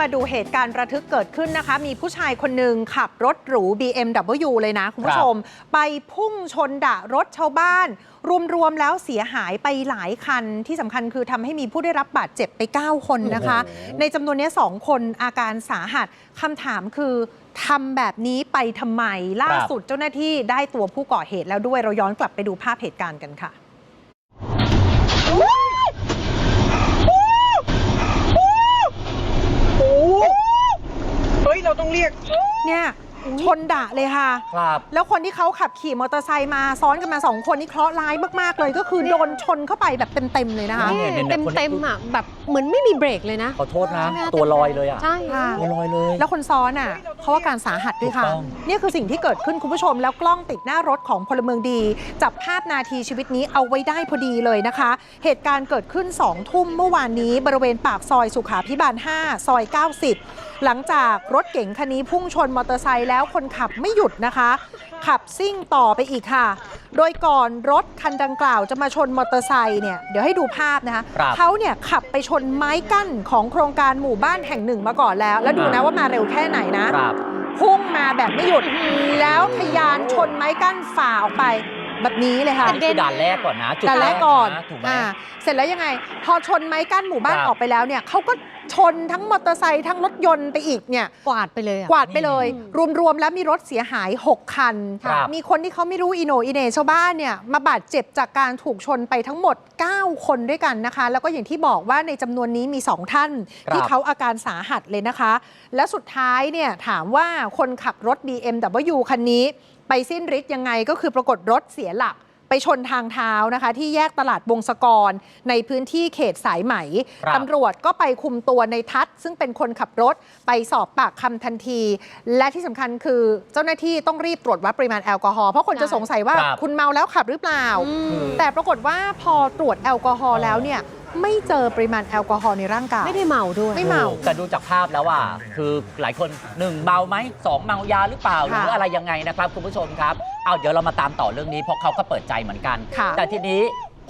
มาดูเหตุการณ์ระทึกเกิดขึ้นนะคะ มีผู้ชายคนหนึ่งขับรถหรู BMW เลยนะ คุณผู้ชม ไปพุ่งชนดะรถชาวบ้าน รวม ๆ แล้วเสียหายไปหลายคัน ที่สำคัญคือทำให้มีผู้ได้รับบาดเจ็บไป 9 คนนะคะโอ้โหในจำนวนนี้2คนอาการสาหัสคำถามคือทำแบบนี้ไปทำไม ล่าสุดเจ้าหน้าที่ได้ตัวผู้ก่อเหตุแล้วด้วยเราย้อนกลับไปดูภาพเหตุการณ์กันค่ะ เฮ้ย เราต้องเรีย กเนี่ยชนดะเลยค่ะ ครับ แล้วคนที่เขาขับขี่มอเตอร์ไซค์มาซ้อนกันมาสองคนนี่เคราะห์ร้ายมากๆเลย ก็คือโดนชนเข้าไปแบบเต็มๆเลยนะคะ เนี่ยเนี่ยเต็มคนนี้ เต็มๆอะแบบเหมือนไม่มีเบรกเลยนะ ขอโทษนะ ตัวลอยเลยอะ ใช่ค่ะ ตัวลอยเลย แล้วคนซ้อนอะเขาอาการสาหัสด้วยค่ะ ถูกต้องเนี่ยคือสิ่งที่เกิดขึ้นคุณผู้ชมแล้วกล้องติดหน้ารถของพลเมืองดี จับภาพนาทีชีวิตนี้เอาไว้ได้พอดีเลยนะคะ เหตุการณ์เกิดขึ้น2ทุ่มเมื่อวานนี้ บริเวณปากซอยสุขาพิบาล 5 ซอย 90 หลังจากรถเก๋งคันนี้พุ่งชนมอเตอร์ไซค์แล้วคนขับไม่หยุดนะคะ ขับซิ่งต่อไปอีกค่ะ โดยก่อนรถคันดังกล่าวจะมาชนมอเตอร์ไซค์เนี่ยเดี๋ยวให้ดูภาพนะคะครับเขาเนี่ยขับไปชนไม้กั้นของโครงการหมู่บ้านแห่งหนึ่งมาก่อนแล้ว แล้วดูนะว่ามาเร็วแค่ไหนนะครับ พุ่งมาแบบไม่หยุด แล้วทะยานชนไม้กั้นฝ่าออกไปแบบนี้เลยค่ะ อันนี้คือด่านแรกก่อนนะจุดแต่แรกก่อนะถูกไหม อ่า เสร็จแล้วยังไง พอชนไม้กั้นหมู่บ้านครับ ออกไปแล้วเนี่ยเขาก็ ชนทั้งมอเตอร์ไซค์ทั้งรถยนต์ไปอีกเนี่ยกวาดไปเลยอะกวาดไปเลย รวม ๆ แล้วมีรถเสียหาย 6 คัน ครับ มีคนที่เขาไม่รู้อีโหนอีเหนชาวบ้านเนี่ยมาบาดเจ็บจากการถูกชนไปทั้งหมด 9 คนด้วยกันนะคะ แล้วก็อย่างที่บอกว่าในจำนวนนี้มี 2 ท่าน ครับ ที่เขาอาการสาหัสเลยนะคะ และสุดท้ายเนี่ยถามว่าคนขับรถ BMW คันนี้ ไปสิ้นฤทธิ์ยังไงก็คือปรากฏรถเสียหลัก ไปชนทางเท้านะคะ ที่แยกตลาดวงศกร ในพื้นที่เขตสายไหมครับ ตำรวจก็ไปคุมตัวในทัศน์ซึ่งเป็นคนขับรถไปสอบปากคำทันที และที่สำคัญคือเจ้าหน้าที่ต้องรีบตรวจวัดปริมาณแอลกอฮอล์เพราะคนจะสงสัยว่าครับ คุณเมาแล้วขับหรือเปล่าอืมแต่ปรากฏว่าพอตรวจแอลกอฮอล์แล้วเนี่ย ไม่เจอปริมาณแอลกอฮอล์ในร่างกาย ไม่ได้เมาด้วย ไม่เมา แต่ดูจากภาพแล้วว่าคือหลายคนหนึ่งเมาไหมสองเมายาหรือเปล่าหค่ะรืออะไรยังไงนะครับคุณผู้ชมครับเอาเดี๋ยวเรามาตามต่อเรื่องนี้เพราะเขาก็เปิดใจเหมือนกัน ค่ะ แต่ทีนี้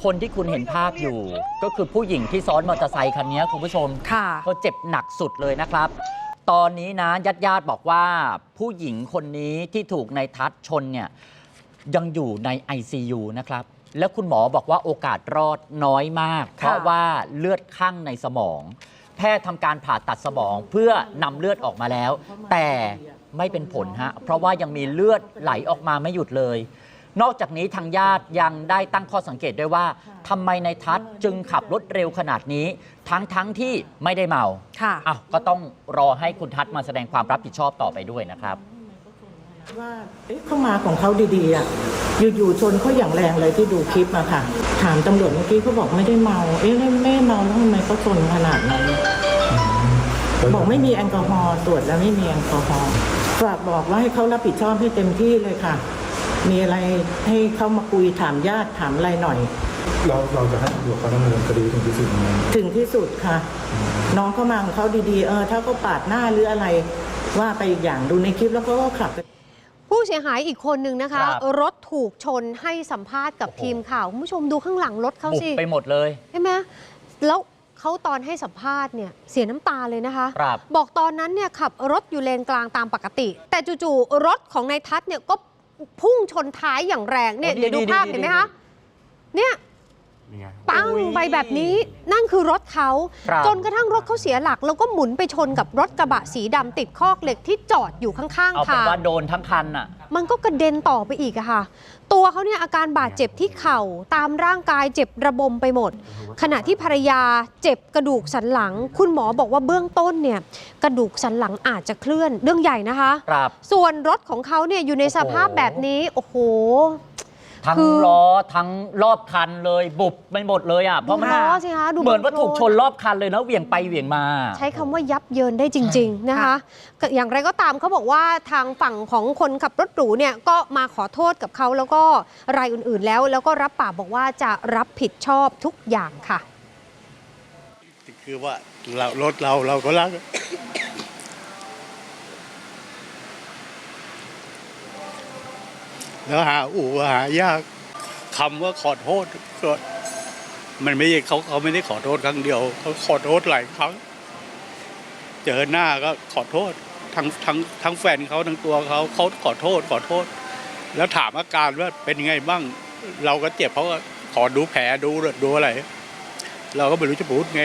คนที่คุณเห็นภาพอยู่ ก็คือผู้หญิงที่ซ้อนมอเตอร์ไซค์คันนี้คุณผู้ชม ค่ะเขาเจ็บหนักสุดเลยนะครับ ตอนนี้นะญาติญาติๆบอกว่า ผู้หญิงคนนี้ที่ถูกในทัศน์ชนเนี่ยยังอยู่ใน ICU นะครับ แล้วคุณหมอบอกว่าโอกาสรอดน้อยมาก เพราะว่าเลือดข้างในสมอง แพทย์ทำการผ่าตัดสมองเพื่อนำเลือดออกมาแล้ว แต่ไม่เป็นผลฮะเพราะว่ายังมีเลือดไหลออกมาไม่หยุดเลย นอกจากนี้ทางญาติยังได้ตั้งข้อสังเกตด้วยว่าทำไมในทัศน์จึงขับรถเร็วขนาดนี้ ทั้งทั้งๆที่ไม่ได้เมาค่ะ อ้าวก็ต้องรอให้คุณทัศน์มาแสดงความรับผิดชอบต่อไปด้วยนะครับ ว่าเอ๊ะเข้ามาของเขาดีๆอะอยู่ๆชนเขาอย่างแรงเลยที่ดูคลิปอะค่ะ ถามตำรวจเมื่อกี้เขาบอกไม่ได้เมา เอ๊ะไม่ไม่เมาแล้วทำไมเขาชนขนาดนั้นบอกไม่มีแอลกอฮอล์ตรวจแล้วไม่มีแอลกอฮอล์ฝากบอกว่าให้เขารับผิดชอบให้เต็มที่เลยค่ะ มีอะไรให้เขามาคุยถามญาติถามอะไรหน่อย เราเราจะให้ตำรวจเขาดำเนินคดีถึงที่สุดยังไงถึงที่สุดค่ะ น้องเขามาของเขาดีๆ เออ ถ้าเขาปาดหน้าหรืออะไร ว่าไปอีกอย่างดูในคลิปแล้วเขาก็ขับ ผู้เสียหายอีกคนนึงนะคะ ครับ รถถูกชนให้สัมภาษณ์กับโอ้โหทีมข่าว คุณผู้ชมดูข้างหลังรถเขาบุกสิไปหมดเลย ใช่ไหมแล้วเขาตอนให้สัมภาษณ์เนี่ยเสียน้ำตาเลยนะคะ ครับ บอกตอนนั้นเนี่ยขับรถอยู่เลนกลางตามปกติ แต่จู่ๆรถของนายทัศน์เนี่ยก็พุ่งชนท้ายอย่างแรงเนี่ยโอ้เดี๋ยวดูดีๆภาพดีๆเห็นไหมคะเนี่ย ปังไปแบบนี้นั่นคือรถเขา ครับ จนกระทั่งรถเขาเสียหลัก แล้วก็หมุนไปชนกับรถกระบะสีดำติดคอกเหล็กที่จอดอยู่ข้างเอาๆเป็นทาง ว่าโดนทั้งคันอะ มันก็กระเด็นต่อไปอีกอะค่ะ ตัวเขาเนี่ยอาการบาดเจ็บที่เข่าตามร่างกายเจ็บระบมไปหมด ขณะที่ภรรยาเจ็บกระดูกสันหลัง คุณหมอบอกว่าเบื้องต้นเนี่ยกระดูกสันหลังอาจจะเคลื่อนเรื่องใหญ่นะคะ ครับ ส่วนรถของเขาเนี่ยอยู่ในสภาพแบบนี้ โอ้โห ทั้งคือ ล้อทั้งรอบคันเลย บุบไปหมดเลยอะเพราะมันล้อสิคะดูเหมือนว่าโคลถูกชนรอบคันเลยนะเหวี่ยงไปเหวี่ยงมา ใช้คำว่ายับเยินได้จริง ๆ นะคะก็อย่างไรก็ตามเขาบอกว่าทางฝั่งของคนขับรถหรูเนี่ยก็มาขอโทษกับเขาแล้วก็รายอื่นๆแล้ว แล้วก็รับปากบอกว่าจะรับผิดชอบทุกอย่างค่ะ คือว่าเรารถเราเราก็รัก แล้วหาอู่หายากคำว่าขอโทษก็มันไม่ใช่เขาเขาไม่ได้ขอโทษครั้งเดียวเขาขอโทษหลายครั้ง เจอหน้าก็ขอโทษทั้งทั้งทั้งแฟนเขาทั้งตัวเขาเขาขอโทษขอโทษ แล้วถามอาการว่าเป็นไงบ้าง เราก็เจ็บเขาก็ขอดูแผลดูดูอะไร เราก็ไม่รู้จะพูดไง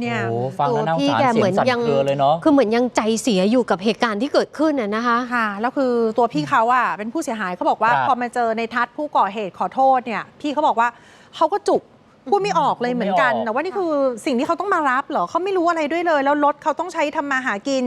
เนี่ยโอ้ฟังแล้วน่าสงพี่สารแกเสีเหมืยองนสั่นยังเครือเลยเนาะคือเหมือนยังใจเสียอยู่กับเหตุการณ์ที่เกิดขึ้นน่ะนะคะค่ะแล้วคือตัวพี่เขาอะเป็นผู้เสียหายเขาบอกว่าครับพอมาเจอในทัศน์ผู้ก่อเหตุขอโทษเนี่ย พี่เขาบอกว่าเขาก็จุกพูดไม่ออกเลยเหมือนกันพูดไม่ออกแต่ว่านี่คือสิ่งที่เขาต้องมารับเหรอเขาไม่รู้อะไรด้วยเลย แล้วรถเขาต้องใช้ทำมาหากิน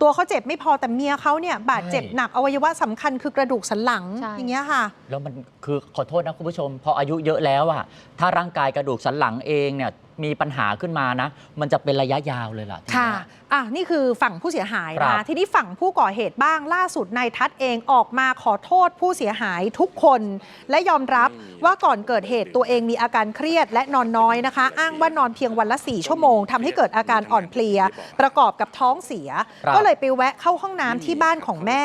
ตัวเขาเจ็บไม่พอแต่เมียเขาเนี่ยบาดเจ็บหนักอวัยวะสำคัญคือกระดูกสันหลังใช่อย่างเงี้ยค่ะ แล้วมันคือขอโทษนะคุณผู้ชม พออายุเยอะแล้วอะถ้าร่างกายกระดูกสันหลังเองเนี่ย มีปัญหาขึ้นมานะ มันจะเป็นระยะยาวเลยล่ะทีค่ะ เนี้ย อะ นี่คือฝั่งผู้เสียหายครันะ บ ทีนี้ฝั่งผู้ก่อเหตุบ้างล่าสุดนายทัศน์เองออกมาขอโทษผู้เสียหายทุกคน และยอมรับว่าก่อนเกิดเหตุตัวเองมีอาการเครียดและนอนน้อยนะคะ อ้างว่านอนเพียงวันละ 4 ชั่วโมงทำให้เกิดอาการอ่อนเพลีย ประกอบกับท้องเสีย ครับ ก็เลยไปแวะเข้าห้องน้ำที่บ้านของแม่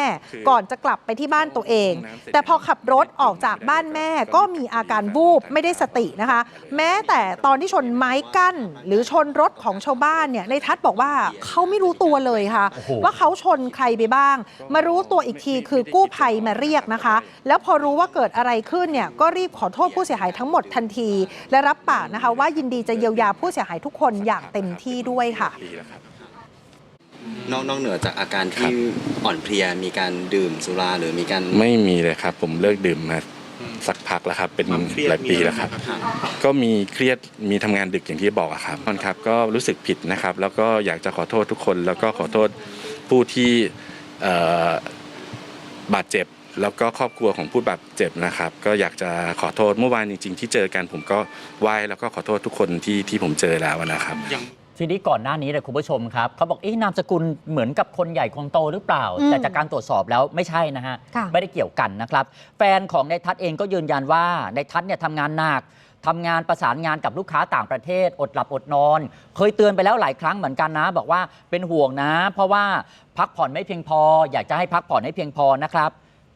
ก่อนจะกลับไปที่บ้านตัวเอง แต่พอขับรถออกจากบ้านแม่ก็มีอาการวูบไม่ได้สตินะคะ แม้แต่ตอนที่ชนไม้กั้นหรือชนรถของชาวบ้านเนี่ยในทัศน์บอกว่าเขาไม่รู้ตัวเลยค่ะโอ้โหว่าเขาชนใครไปบ้าง มารู้ตัวอีกทีคือกู้ภัยมาเรียกนะคะ แล้วพอรู้ว่าเกิดอะไรขึ้นเนี่ยก็รีบขอโทษผู้เสียหายทั้งหมดทันที และรับปากนะคะ ว่ายินดีจะเยียวยาผู้เสียหายทุกคนอย่างเต็มที่ด้วยค่ะนอกนอกเหนือจากอาการที่อ่อนเพลียมีการดื่มสุราหรือมีการไม่มีเลยครับ ผมเลิกดื่มมา สักพักแล้วครับ เป็นความเครียดหลายปีแล้วครับมีอะไรบ้างครับ ก็มีเครียดมีทำงานดึกอย่างที่บอกอะครับตอนครับ ก็รู้สึกผิดนะครับ แล้วก็อยากจะขอโทษทุกคน แล้วก็ขอโทษผู้ที่เอ่อบาดเจ็บ แล้วก็ครอบครัวของผู้บาดเจ็บนะครับ ก็อยากจะขอโทษเมื่อวานจริง ๆ ที่เจอกันผมก็ไหว้แล้วก็ขอโทษทุกคนที่ที่ผมเจอแล้วนะครับ ทีนี้ก่อนหน้านี้เลยคุณผู้ชมครับเขาบอกเอ๊ะนามสกุลเหมือนกับคนใหญ่คนโตหรือเปล่า อืมแต่จากการตรวจสอบแล้วไม่ใช่นะฮะ ค่ะ ไม่ได้เกี่ยวกันนะครับ แฟนของนายทัศน์เองก็ยืนยันว่าในายทัศน์เนี่ยทำงานหนักทำงานประสานงานกับลูกค้าต่างประเทศ อดหลับอดนอน เคยเตือนไปแล้วหลายครั้งเหมือนกันนะ บอกว่าเป็นห่วงนะ เพราะว่าพักผ่อนไม่เพียงพอ อยากจะให้พักผ่อนให้เพียงพอนะครับ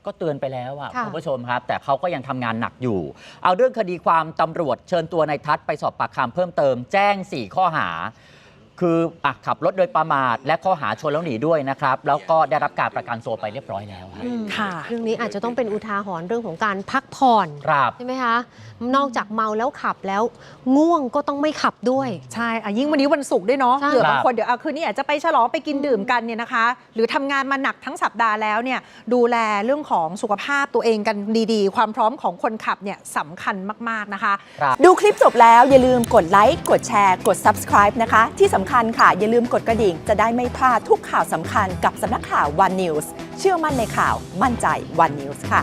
ก็เตือนไปแล้วอะค่ะ คุณผู้ชมครับ แต่เขาก็ยังทำงานหนักอยู่ เอาเรื่องคดีความตำรวจเชิญตัวนายทัศน์ไปสอบปากคำเพิ่มเติมแจ้ง 4 ข้อหา คืออะขับรถโดยประมาท และข้อหาชนแล้วหนีด้วยนะครับ แล้วก็ได้รับการประกันตัวไปเรียบร้อยแล้วครับค่ะเรื่องนี้อาจจะต้องเป็นอุทาหรณ์เรื่องของการพักผ่อนครับใช่ไหมคะ นอกจากเมาแล้วขับแล้วง่วงก็ต้องไม่ขับด้วย ใช่อะยิ่งวันนี้วันศุกร์ด้วยเนาะใช่ เผื่อบางครับคนเดี๋ยวเอาคืนนี้อาจจะไปฉลองไปกินดื่มกันเนี่ยนะคะ หรือทำงานมาหนักทั้งสัปดาห์แล้วเนี่ยดูแลเรื่องของสุขภาพตัวเองกันดีๆ ความพร้อมของคนขับเนี่ยสำคัญมากๆนะคะดูคลิปจบแล้วอย่าลืมกดไลค์ กดแชร์ กด subscribe นะคะ ที่สำคัญค่ะ อย่าลืมกดกระดิ่ง จะได้ไม่พลาดทุกข่าวสำคัญกับสำนักข่าววันนิวส์เชื่อมั่นในข่าวมั่นใจวันนิวส์ค่ะ